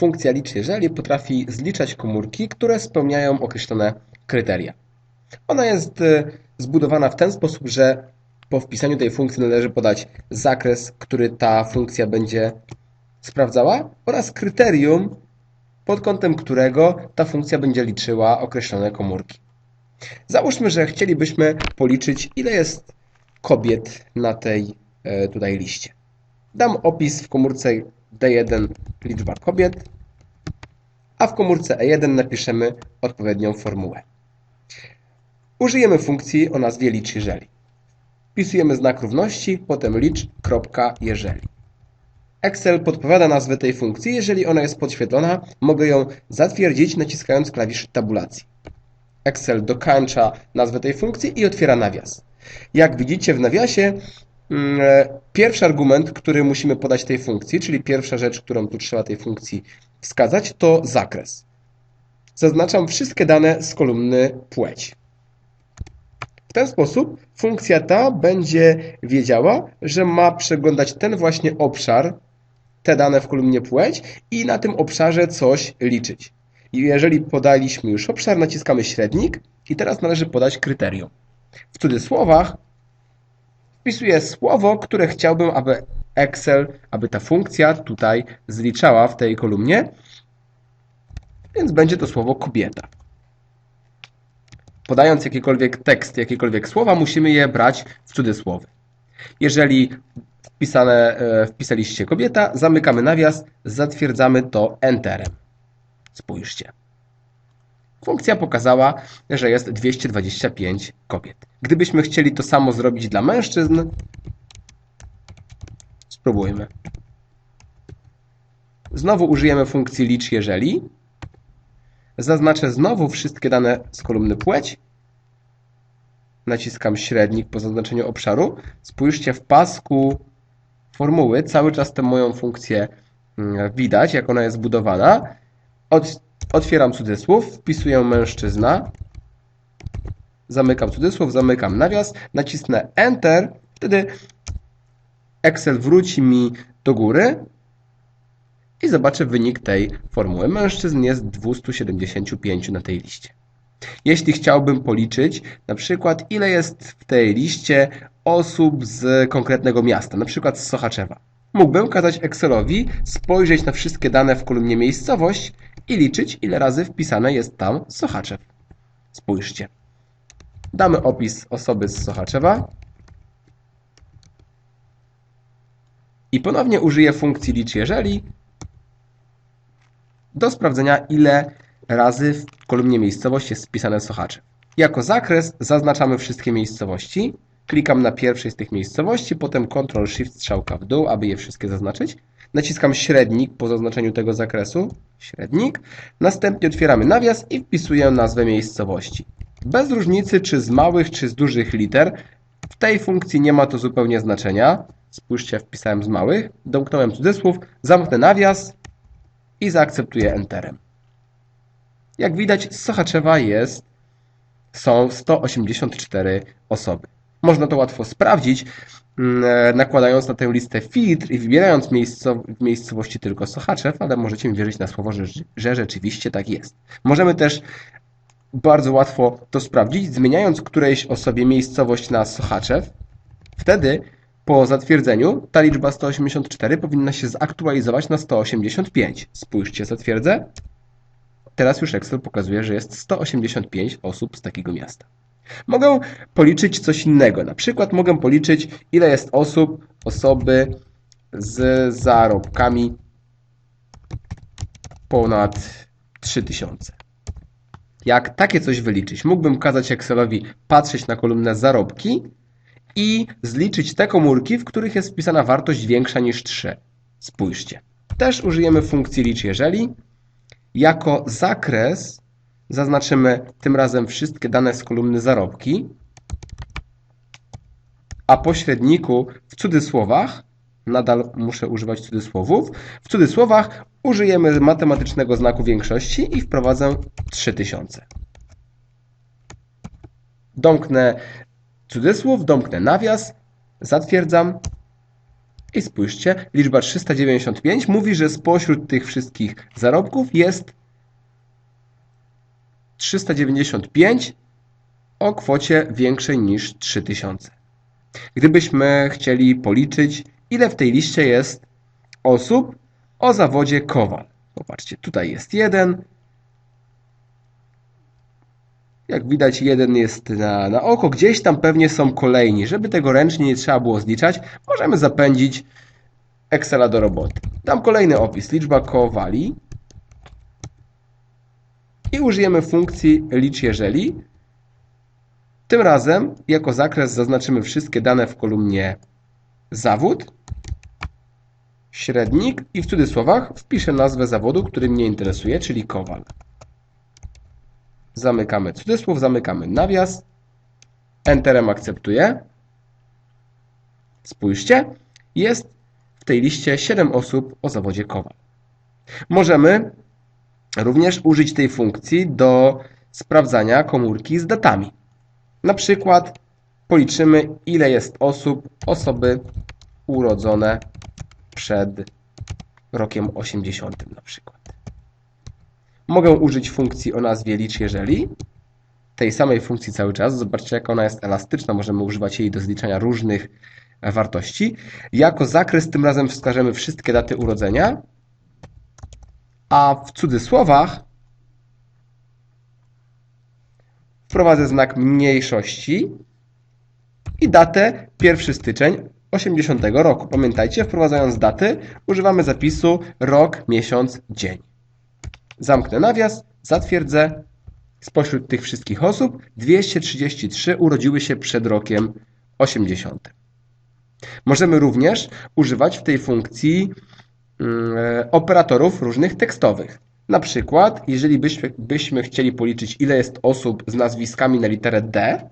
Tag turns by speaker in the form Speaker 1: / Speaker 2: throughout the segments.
Speaker 1: funkcja licz jeżeli potrafi zliczać komórki, które spełniają określone kryteria. Ona jest e, zbudowana w ten sposób, że po wpisaniu tej funkcji należy podać zakres, który ta funkcja będzie sprawdzała oraz kryterium, pod kątem którego ta funkcja będzie liczyła określone komórki. Załóżmy, że chcielibyśmy policzyć, ile jest kobiet na tej e, tutaj liście. Dam opis w komórce D1 liczba kobiet, a w komórce E1 napiszemy odpowiednią formułę. Użyjemy funkcji o nazwie licz jeżeli. Wpisujemy znak równości, potem licz, kropka, jeżeli. Excel podpowiada nazwę tej funkcji. Jeżeli ona jest podświetlona, mogę ją zatwierdzić naciskając klawisz tabulacji. Excel dokańcza nazwę tej funkcji i otwiera nawias. Jak widzicie w nawiasie, pierwszy argument, który musimy podać tej funkcji, czyli pierwsza rzecz, którą tu trzeba tej funkcji wskazać, to zakres. Zaznaczam wszystkie dane z kolumny płeć. W ten sposób funkcja ta będzie wiedziała, że ma przeglądać ten właśnie obszar, te dane w kolumnie płeć i na tym obszarze coś liczyć. Jeżeli podaliśmy już obszar, naciskamy średnik i teraz należy podać kryterium. W cudzysłowach wpisuję słowo, które chciałbym, aby Excel, aby ta funkcja tutaj zliczała w tej kolumnie, więc będzie to słowo kobieta. Podając jakikolwiek tekst, jakiekolwiek słowa, musimy je brać w cudzysłowy. Jeżeli wpisane, e, wpisaliście kobieta, zamykamy nawias, zatwierdzamy to Enterem. Spójrzcie. Funkcja pokazała, że jest 225 kobiet. Gdybyśmy chcieli to samo zrobić dla mężczyzn, spróbujmy. Znowu użyjemy funkcji licz jeżeli. Zaznaczę znowu wszystkie dane z kolumny płeć. Naciskam średnik po zaznaczeniu obszaru. Spójrzcie w pasku formuły. Cały czas tę moją funkcję mm, widać, jak ona jest zbudowana. Od, otwieram cudzysłów, wpisuję mężczyzna. Zamykam cudzysłów, zamykam nawias. Nacisnę Enter. Wtedy Excel wróci mi do góry i zobaczę wynik tej formuły. Mężczyzn jest 275 na tej liście. Jeśli chciałbym policzyć na przykład ile jest w tej liście osób z konkretnego miasta, na przykład z Sochaczewa, mógłbym kazać Excelowi spojrzeć na wszystkie dane w kolumnie miejscowość i liczyć ile razy wpisane jest tam Sochaczew. Spójrzcie. Damy opis osoby z Sochaczewa i ponownie użyję funkcji licz jeżeli do sprawdzenia, ile razy w kolumnie miejscowość jest wpisane Sochaczew. Jako zakres zaznaczamy wszystkie miejscowości. Klikam na pierwszej z tych miejscowości, potem Ctrl-Shift strzałka w dół, aby je wszystkie zaznaczyć. Naciskam średnik po zaznaczeniu tego zakresu, średnik. Następnie otwieramy nawias i wpisuję nazwę miejscowości. Bez różnicy czy z małych, czy z dużych liter, w tej funkcji nie ma to zupełnie znaczenia. Spójrzcie, wpisałem z małych, domknąłem cudzysłów, zamknę nawias i zaakceptuję Enterem. Jak widać, z Sochaczewa jest, są 184 osoby. Można to łatwo sprawdzić, mm, e, nakładając na tę listę filtr i wybierając w miejscowości tylko Sochaczew, ale możecie mi wierzyć na słowo, że, że rzeczywiście tak jest. Możemy też bardzo łatwo to sprawdzić, zmieniając którejś osobie miejscowość na Sochaczew. Wtedy po zatwierdzeniu ta liczba 184 powinna się zaktualizować na 185. Spójrzcie, zatwierdzę. Teraz już Excel pokazuje, że jest 185 osób z takiego miasta. Mogę policzyć coś innego. Na przykład mogę policzyć, ile jest osób, osoby z zarobkami ponad 3000. Jak takie coś wyliczyć? Mógłbym kazać Excelowi patrzeć na kolumnę zarobki i zliczyć te komórki, w których jest wpisana wartość większa niż 3. Spójrzcie. Też użyjemy funkcji licz jeżeli. Jako zakres zaznaczymy tym razem wszystkie dane z kolumny zarobki, a pośredniku w cudzysłowach, nadal muszę używać cudzysłowów, w cudzysłowach użyjemy matematycznego znaku większości i wprowadzę 3000. Domknę cudzysłów, domknę nawias, zatwierdzam, I spójrzcie, liczba 395 mówi, że spośród tych wszystkich zarobków jest 395 o kwocie większej niż 3000. Gdybyśmy chcieli policzyć, ile w tej liście jest osób o zawodzie kowal. Popatrzcie, tutaj jest jeden. Jak widać, jeden jest na, na oko. Gdzieś tam pewnie są kolejni. Żeby tego ręcznie nie trzeba było zliczać, możemy zapędzić Excela do roboty. Dam kolejny opis. Liczba kowali. I użyjemy funkcji licz jeżeli. Tym razem jako zakres zaznaczymy wszystkie dane w kolumnie zawód, średnik i w cudzysłowach wpiszę nazwę zawodu, który mnie interesuje, czyli kowal. Zamykamy cudzysłów, zamykamy nawias, Enterem akceptuję. Spójrzcie, jest w tej liście 7 osób o zawodzie kowal. Możemy również użyć tej funkcji do sprawdzania komórki z datami. Na przykład policzymy, ile jest osób, osoby urodzone przed rokiem 80 na przykład. Mogę użyć funkcji o nazwie licz jeżeli, tej samej funkcji cały czas. Zobaczcie, jak ona jest elastyczna. Możemy używać jej do zliczania różnych wartości. Jako zakres tym razem wskażemy wszystkie daty urodzenia, a w cudzysłowach wprowadzę znak mniejszości i datę 1 styczeń 80 roku. Pamiętajcie, wprowadzając daty, używamy zapisu rok, miesiąc, dzień. Zamknę nawias, zatwierdzę. Spośród tych wszystkich osób 233 urodziły się przed rokiem 80. Możemy również używać w tej funkcji operatorów różnych tekstowych. Na przykład, jeżeli byśmy, byśmy chcieli policzyć, ile jest osób z nazwiskami na literę D,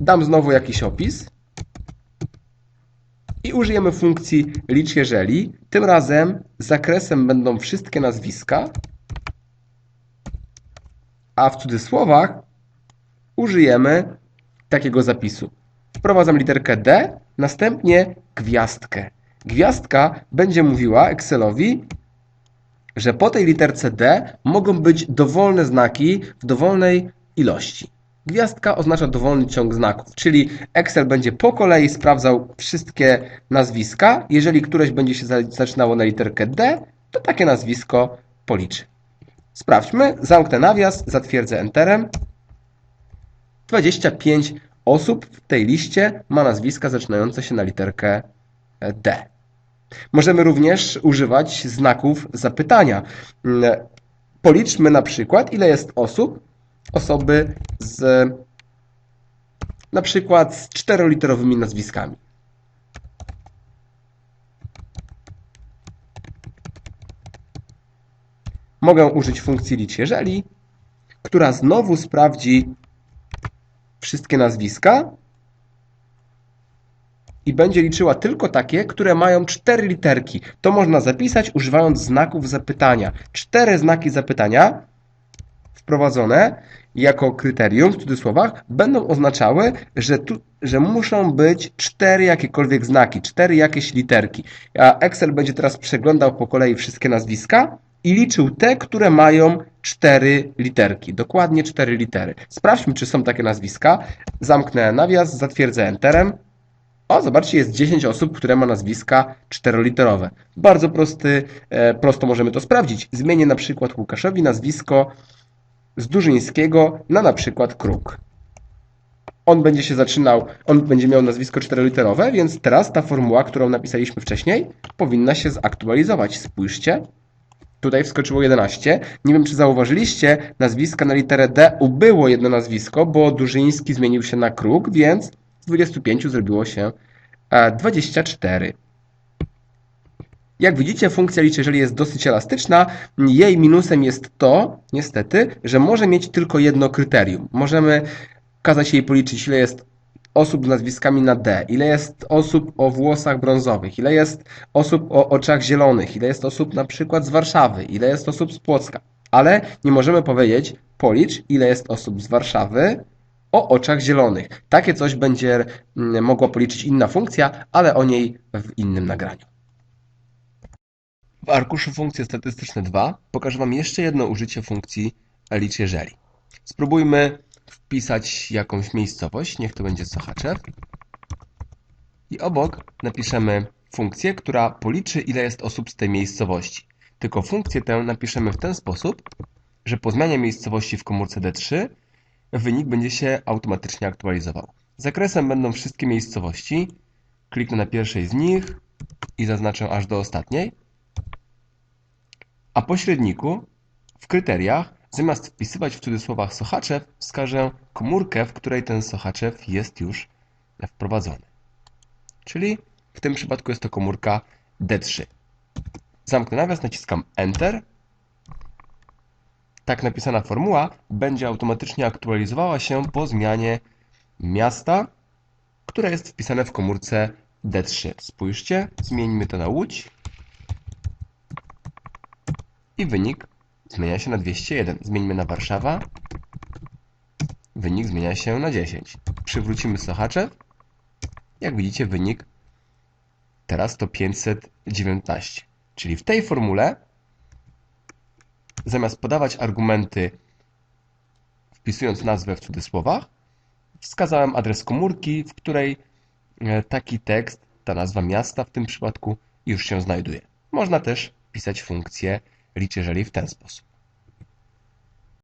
Speaker 1: dam znowu jakiś opis i użyjemy funkcji licz jeżeli. Tym razem zakresem będą wszystkie nazwiska, a w cudzysłowach użyjemy takiego zapisu. Wprowadzam literkę D, następnie gwiazdkę. Gwiazdka będzie mówiła Excelowi, że po tej literce D mogą być dowolne znaki w dowolnej ilości. Gwiazdka oznacza dowolny ciąg znaków, czyli Excel będzie po kolei sprawdzał wszystkie nazwiska. Jeżeli któreś będzie się zaczynało na literkę D, to takie nazwisko policzy. Sprawdźmy, zamknę nawias, zatwierdzę Enterem. 25 osób w tej liście ma nazwiska zaczynające się na literkę D. Możemy również używać znaków zapytania. Policzmy na przykład, ile jest osób, osoby z na przykład z czteroliterowymi nazwiskami. Mogę użyć funkcji licz jeżeli, która znowu sprawdzi wszystkie nazwiska i będzie liczyła tylko takie, które mają cztery literki. To można zapisać używając znaków zapytania. Cztery znaki zapytania wprowadzone jako kryterium w cudzysłowach będą oznaczały, że, tu, że muszą być cztery jakiekolwiek znaki, cztery jakieś literki. A Excel będzie teraz przeglądał po kolei wszystkie nazwiska i liczył te, które mają cztery literki. Dokładnie cztery litery. Sprawdźmy, czy są takie nazwiska. Zamknę nawias, zatwierdzę Enterem. O, zobaczcie, jest 10 osób, które ma nazwiska czteroliterowe. Bardzo prosty, e, prosto możemy to sprawdzić. Zmienię na przykład Łukaszowi nazwisko z Durzyńskiego na na przykład Kruk. On będzie się zaczynał, on będzie miał nazwisko czteroliterowe, więc teraz ta formuła, którą napisaliśmy wcześniej, powinna się zaktualizować. Spójrzcie, tutaj wskoczyło 11. Nie wiem, czy zauważyliście, nazwiska na literę D ubyło jedno nazwisko, bo Durzyński zmienił się na Kruk, więc z 25 zrobiło się 24. Jak widzicie, funkcja liczy, jeżeli jest dosyć elastyczna. Jej minusem jest to, niestety, że może mieć tylko jedno kryterium. Możemy kazać jej policzyć, ile jest osób z nazwiskami na D, ile jest osób o włosach brązowych, ile jest osób o oczach zielonych, ile jest osób na przykład z Warszawy, ile jest osób z Płocka. Ale nie możemy powiedzieć, policz, ile jest osób z Warszawy, o oczach zielonych. Takie coś będzie mm, mogła policzyć inna funkcja, ale o niej w innym nagraniu. W arkuszu funkcje statystyczne 2 pokażę Wam jeszcze jedno użycie funkcji licz jeżeli. Spróbujmy wpisać jakąś miejscowość, niech to będzie Sochaczew. I obok napiszemy funkcję, która policzy ile jest osób z tej miejscowości. Tylko funkcję tę napiszemy w ten sposób, że po zmianie miejscowości w komórce D3 wynik będzie się automatycznie aktualizował. Zakresem będą wszystkie miejscowości. Kliknę na pierwszej z nich i zaznaczę aż do ostatniej. A pośredniku w kryteriach zamiast wpisywać w cudzysłowach Sochaczew wskażę komórkę, w której ten Sochaczew jest już wprowadzony. Czyli w tym przypadku jest to komórka D3. Zamknę nawias, naciskam Enter. Tak napisana formuła będzie automatycznie aktualizowała się po zmianie miasta, które jest wpisane w komórce D3. Spójrzcie, zmieńmy to na Łódź i wynik zmienia się na 201. Zmieńmy na Warszawa. Wynik zmienia się na 10. Przywrócimy Sochaczew. Jak widzicie, wynik teraz to 519. Czyli w tej formule zamiast podawać argumenty wpisując nazwę w cudzysłowach, wskazałem adres komórki, w której e, taki tekst, ta nazwa miasta w tym przypadku już się znajduje. Można też pisać funkcję licz jeżeli w ten sposób.